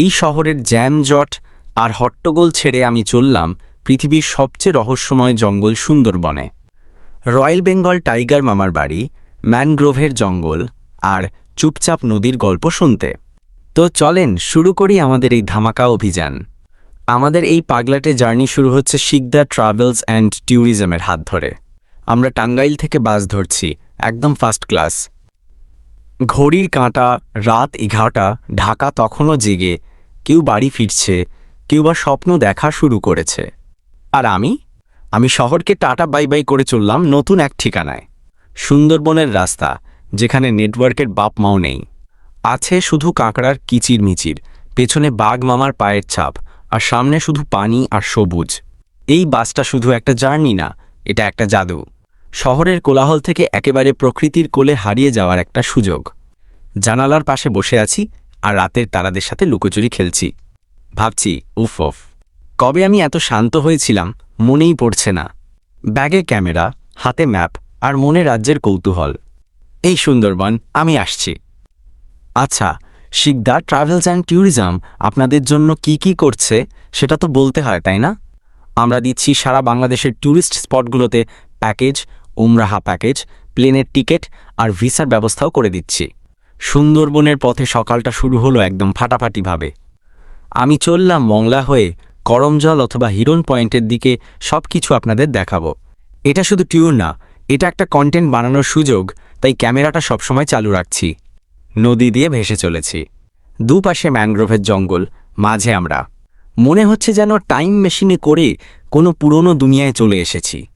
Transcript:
এই শহরের জ্যামজট আর হট্টগোল ছেড়ে আমি চললাম পৃথিবীর সবচেয়ে রহস্যময় জঙ্গল সুন্দরবনে। রয়্যাল বেঙ্গল টাইগার মামার বাড়ি, ম্যানগ্রোভের জঙ্গল আর চুপচাপ নদীর গল্প শুনতে। তো চলেন শুরু করি আমাদের এই ধামাকা অভিযান। আমাদের এই পাগলাটে জার্নি শুরু হচ্ছে শিকদা ট্রাভেলস অ্যান্ড ট্যুরিজমের হাত ধরে। আমরা টাঙ্গাইল থেকে বাস ধরছি, একদম ফার্স্ট ক্লাস। ঘড়ির কাঁটা রাত এগারোটা, ঢাকা তখনও জেগে। কেউ বাড়ি ফিরছে, কেউ বা স্বপ্ন দেখা শুরু করেছে। আর আমি? আমি শহরকে টাটা বাই বাই করে চললাম নতুন এক ঠিকানায়। সুন্দরবনের রাস্তা, যেখানে নেটওয়ার্কের বাপ মাও নেই। আছে শুধু কাঁকড়ার কিচির মিচির পেছনে বাঘ মামার পায়ের ছাপ, আর সামনে শুধু পানি আর সবুজ। এই বাসটা শুধু একটা জার্নি না, এটা একটা জাদু। শহরের কোলাহল থেকে একেবারে প্রকৃতির কোলে হারিয়ে যাওয়ার একটা সুযোগ। জানালার পাশে বসে আছি আর রাতের তারাদের সাথে লুকোচুরি খেলছি। ভাবছি, উফ অফ কবে আমি এত শান্ত হয়েছিলাম, মনেই পড়ছে না। ব্যাগে ক্যামেরা, হাতে ম্যাপ আর মনে রাজ্যের কৌতূহল। এই সুন্দরবন, আমি আসছি। আচ্ছা শিকদা ট্রাভেলস অ্যান্ড ট্যুরিজম আপনাদের জন্য কি কি করছে, সেটা তো বলতে হয়, তাই না? আমরা দিচ্ছি সারা বাংলাদেশের ট্যুরিস্ট স্পটগুলোতে প্যাকেজ উমরাহা প্যাকেজ প্লেনের টিকিট আর ভিসার ব্যবস্থাও করে দিচ্ছি। সুন্দরবনের পথে সকালটা শুরু হলো একদম ফাটাফাটিভাবে। আমি চললাম মংলা হয়ে করমজল অথবা হিরন পয়েন্টের দিকে সব কিছু আপনাদের দেখাবো। এটা শুধু ট্যুর না, এটা একটা কন্টেন্ট বানানোর সুযোগ, তাই ক্যামেরাটা সবসময় চালু রাখছি। নদী দিয়ে ভেসে চলেছি। দুপাশে ম্যানগ্রোভের জঙ্গল, মাঝে আমরা। মনে হচ্ছে যেন টাইম মেশিনে করে কোনো পুরনো দুনিয়ায় চলে এসেছি।